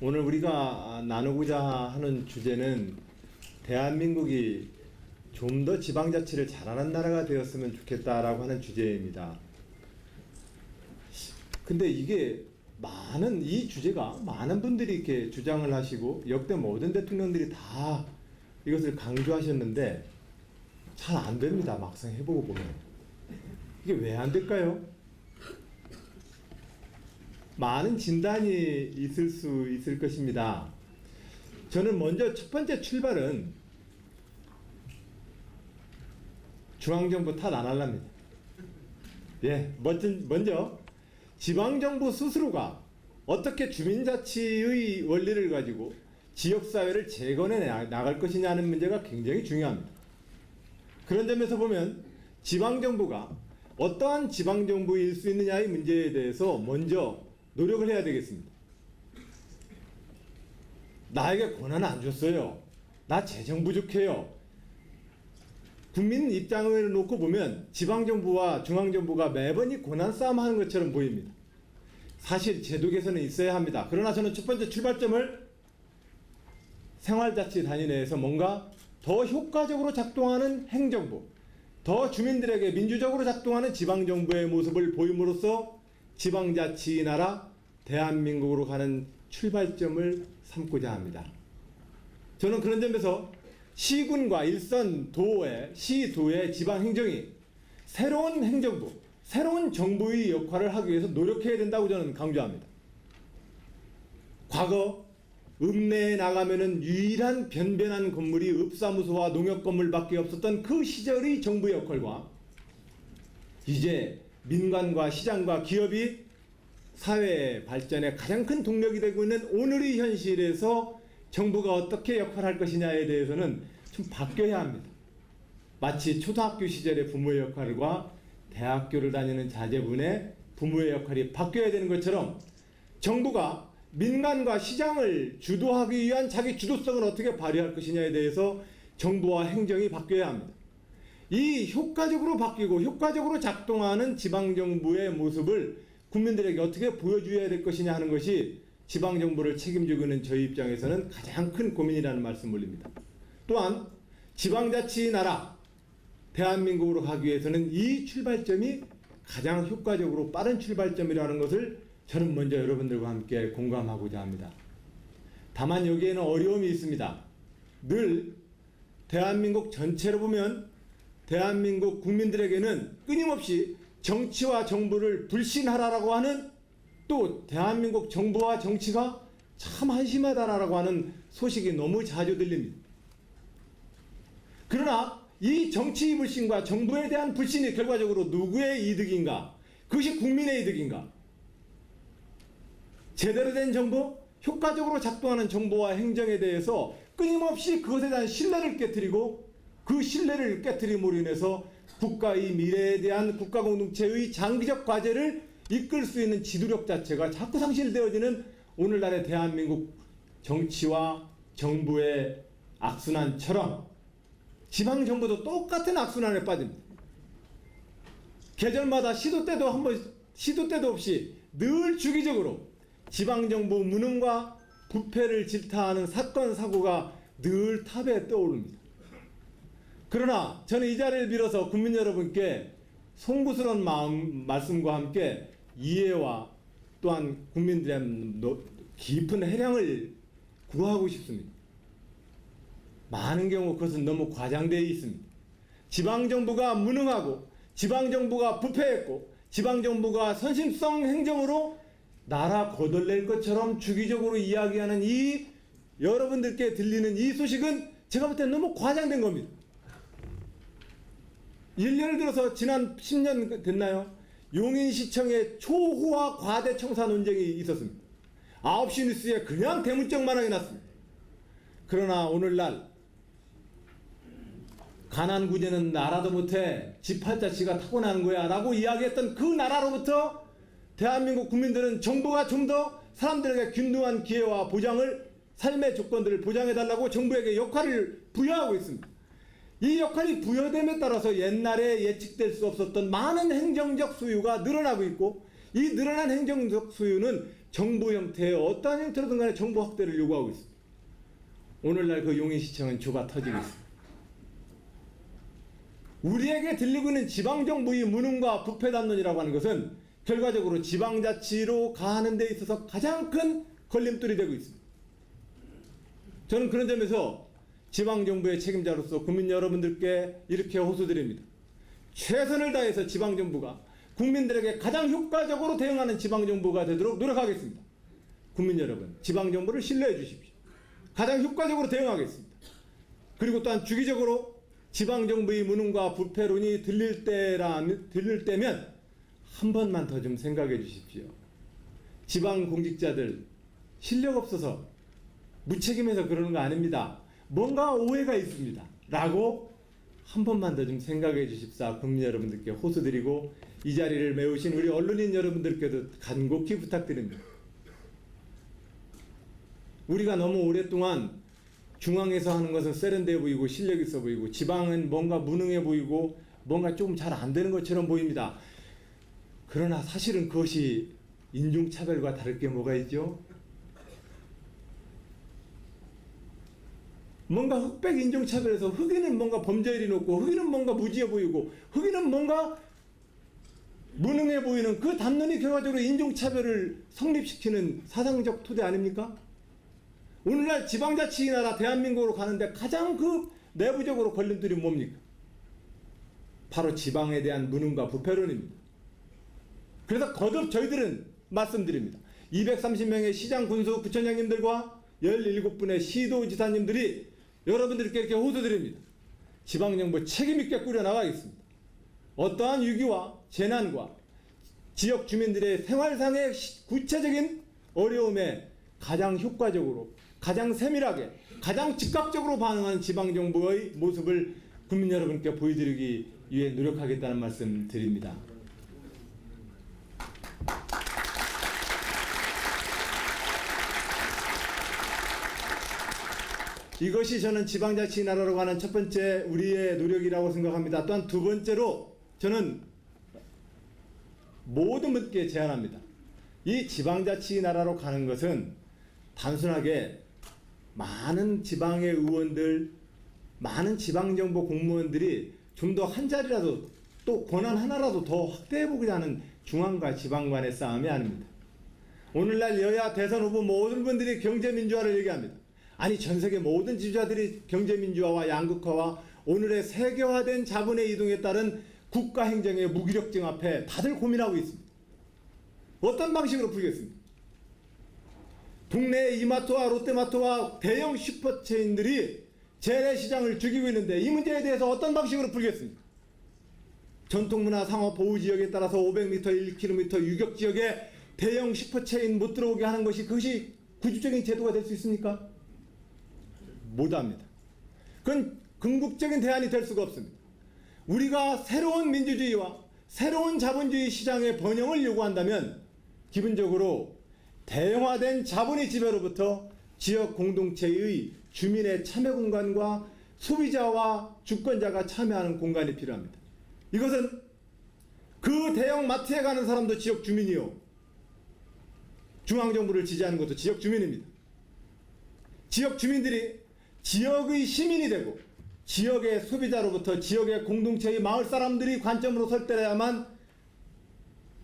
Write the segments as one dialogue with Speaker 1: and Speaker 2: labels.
Speaker 1: 오늘 우리가 나누고자 하는 주제는 대한민국이 좀 더 지방자치를 잘하는 나라가 되었으면 좋겠다라고 하는 주제입니다. 근데 이게 많은 이 주제가 많은 분들이 이렇게 주장을 하시고 역대 모든 대통령들이 다 이것을 강조하셨는데 잘 안 됩니다. 막상 해보고 보면 이게 왜 안 될까요? 많은 진단이 있을 수 있을 것입니다. 저는 먼저 첫 번째 출발은 중앙정부 탓 안 할랍니다. 예, 먼저, 먼저 지방정부 스스로가 어떻게 주민자치의 원리를 가지고 지역사회를 재건해 나- 나갈 것이냐는 문제가 굉장히 중요합니다. 그런 점에서 보면 지방정부가 어떠한 지방정부일 수 있느냐의 문제에 대해서 먼저 노력을 해야 되겠습니다. 나에게 권한 안 줬어요. 나 재정 부족해요. 국민 입장을 놓고 보면 지방정부와 중앙정부가 매번 이 권한 싸움하는 것처럼 보입니다. 사실 제도 개선은 있어야 합니다. 그러나 저는 첫 번째 출발점을 생활자치 단위 내에서 뭔가 더 효과적으로 작동하는 행정부, 더 주민들에게 민주적으로 작동하는 지방정부의 모습을 보임으로써 지방자치 나라 대한민국으로 가는 출발점을 삼고자 합니다. 저는 그런 점에서 시군과 일선 도의 시도의 지방 행정이 새로운 행정부, 새로운 정부의 역할을 하기 위해서 노력해야 된다고 저는 강조합니다. 과거 읍내에 나가면은 유일한 변변한 건물이 읍사무소와 농협 건물밖에 없었던 그 시절의 정부의 역할과 이제 민간과 시장과 기업이 사회 발전의 가장 큰 동력이 되고 있는 오늘의 현실에서 정부가 어떻게 역할할 것이냐에 대해서는 좀 바뀌어야 합니다. 마치 초등학교 시절의 부모의 역할과 대학교를 다니는 자제분의 부모의 역할이 바뀌어야 되는 것처럼 정부가 민간과 시장을 주도하기 위한 자기 주도성을 어떻게 발휘할 것이냐에 대해서 정부와 행정이 바뀌어야 합니다. 이 효과적으로 바뀌고 효과적으로 작동하는 지방정부의 모습을 국민들에게 어떻게 보여줘야 될 것이냐 하는 것이 지방정부를 책임지고 있는 저희 입장에서는 가장 큰 고민이라는 말씀 올립니다. 또한 지방자치 나라 대한민국으로 가기 위해서는 이 출발점이 가장 효과적으로 빠른 출발점이라는 것을 저는 먼저 여러분들과 함께 공감하고자 합니다. 다만 여기에는 어려움이 있습니다. 늘 대한민국 전체로 보면 대한민국 국민들에게는 끊임없이 정치와 정부를 불신하라라고 하는 또 대한민국 정부와 정치가 참 한심하다라고 하는 소식이 너무 자주 들립니다. 그러나 이 정치 불신과 정부에 대한 불신이 결과적으로 누구의 이득인가? 그것이 국민의 이득인가? 제대로 된 정부, 효과적으로 작동하는 정부와 행정에 대해서 끊임없이 그것에 대한 신뢰를 깨뜨리고 그 신뢰를 깨뜨림으로 인해서 국가의 미래에 대한 국가 공동체의 장기적 과제를 이끌 수 있는 지도력 자체가 자꾸 상실되어지는 오늘날의 대한민국 정치와 정부의 악순환처럼 지방 정부도 똑같은 악순환에 빠집니다. 계절마다 시도 때도 한번 시도 때도 없이 늘 주기적으로 지방 정부 무능과 부패를 질타하는 사건 사고가 늘 탑에 떠오릅니다. 그러나 저는 이 자리를 빌어서 국민 여러분께 송구스러운 마음 말씀과 함께 이해와 또한 국민들의 노- 깊은 해량을 구하고 싶습니다. 많은 경우 그것은 너무 과장되어 있습니다. 지방정부가 무능하고 지방정부가 부패했고 지방정부가 선심성 행정으로 나라 거덜낼 것처럼 주기적으로 이야기하는 이 여러분들께 들리는 이 소식은 제가 볼 때 너무 과장된 겁니다. 예를 들어서 지난 10년 됐나요? 용인시청에 초호화 과대 청사 논쟁이 있었습니다. 9시 뉴스에 그냥 대문짝만 하게 났습니다. 그러나 오늘날 가난 구제는 나라도 못해 지팔자치가 타고나는 거야 라고 이야기했던 그 나라로부터 대한민국 국민들은 정부가 좀 더 사람들에게 균등한 기회와 보장을 삶의 조건들을 보장해달라고 정부에게 역할을 부여하고 있습니다. 이 역할이 부여됨에 따라서 옛날에 예측될 수 없었던 많은 행정적 수요가 늘어나고 있고 이 늘어난 행정적 수요는 정부 형태의 어떠한 형태로든 간에 정부 확대를 요구하고 있습니다. 오늘날 그 용인시청은 좁아 터지고 있습니다. 우리에게 들리고 있는 지방정부의 무능과 부패담론이라고 하는 것은 결과적으로 지방자치로 가는 데 있어서 가장 큰 걸림돌이 되고 있습니다. 저는 그런 점에서 지방정부의 책임자로서 국민 여러분들께 이렇게 호소드립니다. 최선을 다해서 지방정부가 국민들에게 가장 효과적으로 대응하는 지방정부가 되도록 노력하겠습니다. 국민 여러분, 지방정부를 신뢰해 주십시오. 가장 효과적으로 대응하겠습니다. 그리고 또한 주기적으로 지방정부의 무능과 부패론이 들릴 때라 들릴 때면 한 번만 더 좀 생각해 주십시오. 지방 공직자들 실력 없어서 무책임해서 그러는 거 아닙니다. 뭔가 오해가 있습니다. 라고 한 번만 더 좀 생각해 주십사 국민 여러분들께 호소드리고 이 자리를 메우신 우리 언론인 여러분들께도 간곡히 부탁드립니다. 우리가 너무 오랫동안 중앙에서 하는 것은 세련돼 보이고 실력 있어 보이고 지방은 뭔가 무능해 보이고 뭔가 조금 잘 안 되는 것처럼 보입니다. 그러나 사실은 그것이 인종차별과 다를 게 뭐가 있죠? 뭔가 흑백 인종차별에서 흑인은 뭔가 범죄율이 높고 흑인은 뭔가 무지해 보이고 흑인은 뭔가 무능해 보이는 그 담론이 결과적으로 인종차별을 성립시키는 사상적 토대 아닙니까? 오늘날 지방자치 나라 대한민국으로 가는데 가장 그 내부적으로 걸림돌이 뭡니까? 바로 지방에 대한 무능과 부패론입니다. 그래서 거듭 저희들은 말씀드립니다. 230명의 시장 군수 부천장님들과 17분의 시도지사님들이 여러분들께 이렇게 호소드립니다. 지방정부 책임있게 꾸려나가겠습니다. 어떠한 위기와 재난과 지역 주민들의 생활상의 시- 구체적인 어려움에 가장 효과적으로, 가장 세밀하게, 가장 즉각적으로 반응하는 지방정부의 모습을 국민 여러분께 보여드리기 위해 노력하겠다는 말씀 드립니다. 이것이 저는 지방자치 나라로 가는 첫 번째 우리의 노력이라고 생각합니다. 또한 두 번째로 저는 모든 분께 제안합니다. 이 지방자치 나라로 가는 것은 단순하게 많은 지방의 의원들, 많은 지방정부 공무원들이 좀 더 한 자리라도 또 권한 하나라도 더 확대해보고자 하는 중앙과 지방 간의 싸움이 아닙니다. 오늘날 여야 대선 후보 모든 분들이 경제민주화를 얘기합니다. 아니 전 세계 모든 지주자들이 경제민주화와 양극화와 오늘의 세계화된 자본의 이동에 따른 국가 행정의 무기력증 앞에 다들 고민하고 있습니다. 어떤 방식으로 풀겠습니까? 동네 이마트와 롯데마트와 대형 슈퍼체인들이 재래시장을 죽이고 있는데 이 문제에 대해서 어떤 방식으로 풀겠습니까? 전통문화 상업 보호 지역에 따라서 500m, 1km 유격 지역에 대형 슈퍼체인 못 들어오게 하는 것이 그것이 구조적인 제도가 될 수 있습니까? 못합니다. 그건 궁극적인 대안이 될 수가 없습니다. 우리가 새로운 민주주의와 새로운 자본주의 시장의 번영을 요구한다면 기본적으로 대형화된 자본의 지배로부터 지역 공동체의 주민의 참여 공간과 소비자와 주권자가 참여하는 공간이 필요합니다. 이것은 그 대형 마트에 가는 사람도 지역 주민이요. 중앙정부를 지지하는 것도 지역 주민입니다. 지역 주민들이 지역의 시민이 되고 지역의 소비자로부터 지역의 공동체의 마을 사람들이 관점으로 설 때야만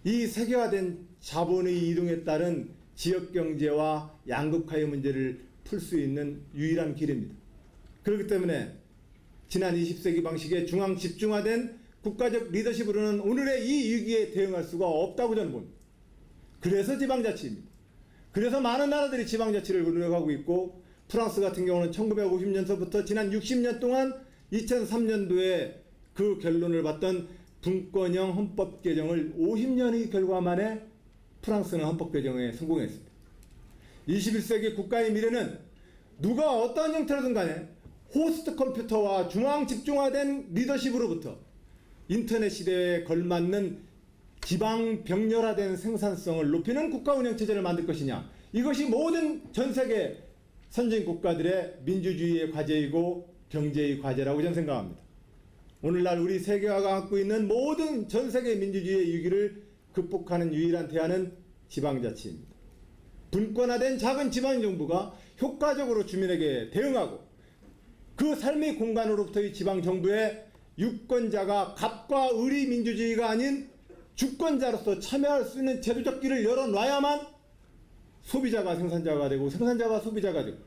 Speaker 1: 이 세계화된 자본의 이동에 따른 지역 경제와 양극화의 문제를 풀 수 있는 유일한 길입니다. 그렇기 때문에 지난 20세기 방식의 중앙 집중화된 국가적 리더십으로는 오늘의 이 위기에 대응할 수가 없다고 저는 봅니다. 그래서 지방자치입니다. 그래서 많은 나라들이 지방자치를 노력하고 있고 프랑스 같은 경우는 1950년서부터 지난 60년 동안 2003년도에 그 결론을 봤던 분권형 헌법 개정을 50년의 결과 만에 프랑스는 헌법 개정에 성공했습니다. 21세기 국가의 미래는 누가 어떤 형태로든 간에 호스트 컴퓨터와 중앙 집중화된 리더십으로부터 인터넷 시대에 걸맞는 지방 병렬화된 생산성을 높이는 국가 운영 체제를 만들 것이냐 이것이 모든 전 세계 선진 국가들의 민주주의의 과제이고 경제의 과제라고 저는 생각합니다. 오늘날 우리 세계화가 갖고 있는 모든 전 세계 민주주의의 위기를 극복하는 유일한 대안은 지방자치입니다. 분권화된 작은 지방 정부가 효과적으로 주민에게 대응하고 그 삶의 공간으로부터의 지방 정부의 유권자가 갑과 의리 민주주의가 아닌 주권자로서 참여할 수 있는 제도적 길을 열어놔야만 소비자가 생산자가 되고 생산자가 소비자가 되고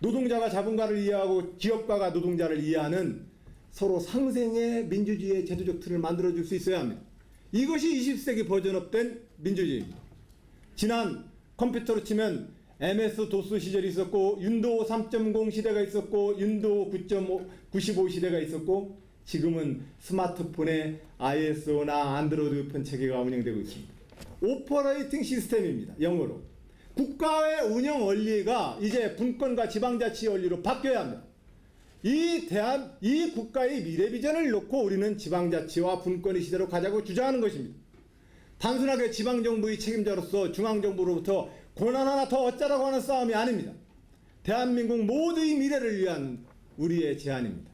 Speaker 1: 노동자가 자본가를 이해하고 기업가가 노동자를 이해하는 서로 상생의 민주주의의 제도적 틀을 만들어줄 수 있어야 합니다. 이것이 20세기 버전업된 민주주의입니다. 지난 컴퓨터로 치면 MS 도스 시절이 있었고 윈도우 3.0 시대가 있었고 윈도우 9.5 95 시대가 있었고 지금은 스마트폰에 iOS나 안드로이드 폰 체계가 운영되고 있습니다. 오퍼레이팅 시스템입니다. 영어로. 국가의 운영 원리가 이제 분권과 지방자치 원리로 바뀌어야 합니다. 이 대한 이 국가의 미래 비전을 놓고 우리는 지방자치와 분권의 시대로 가자고 주장하는 것입니다. 단순하게 지방정부의 책임자로서 중앙정부로부터 권한 하나 더 얻자라고 하는 싸움이 아닙니다. 대한민국 모두의 미래를 위한 우리의 제안입니다.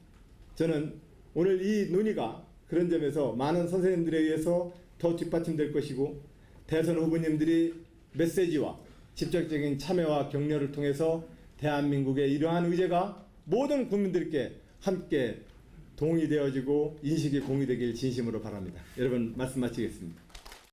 Speaker 1: 저는 오늘 이 논의가 그런 점에서 많은 선생님들에 의해서 더 뒷받침될 것이고 대선 후보님들이 메시지와 직접적인 참여와 격려를 통해서 대한민국의 이러한 의제가 모든 국민들께 함께 동의되어지고 인식이 공유되길 진심으로 바랍니다. 여러분 말씀 마치겠습니다.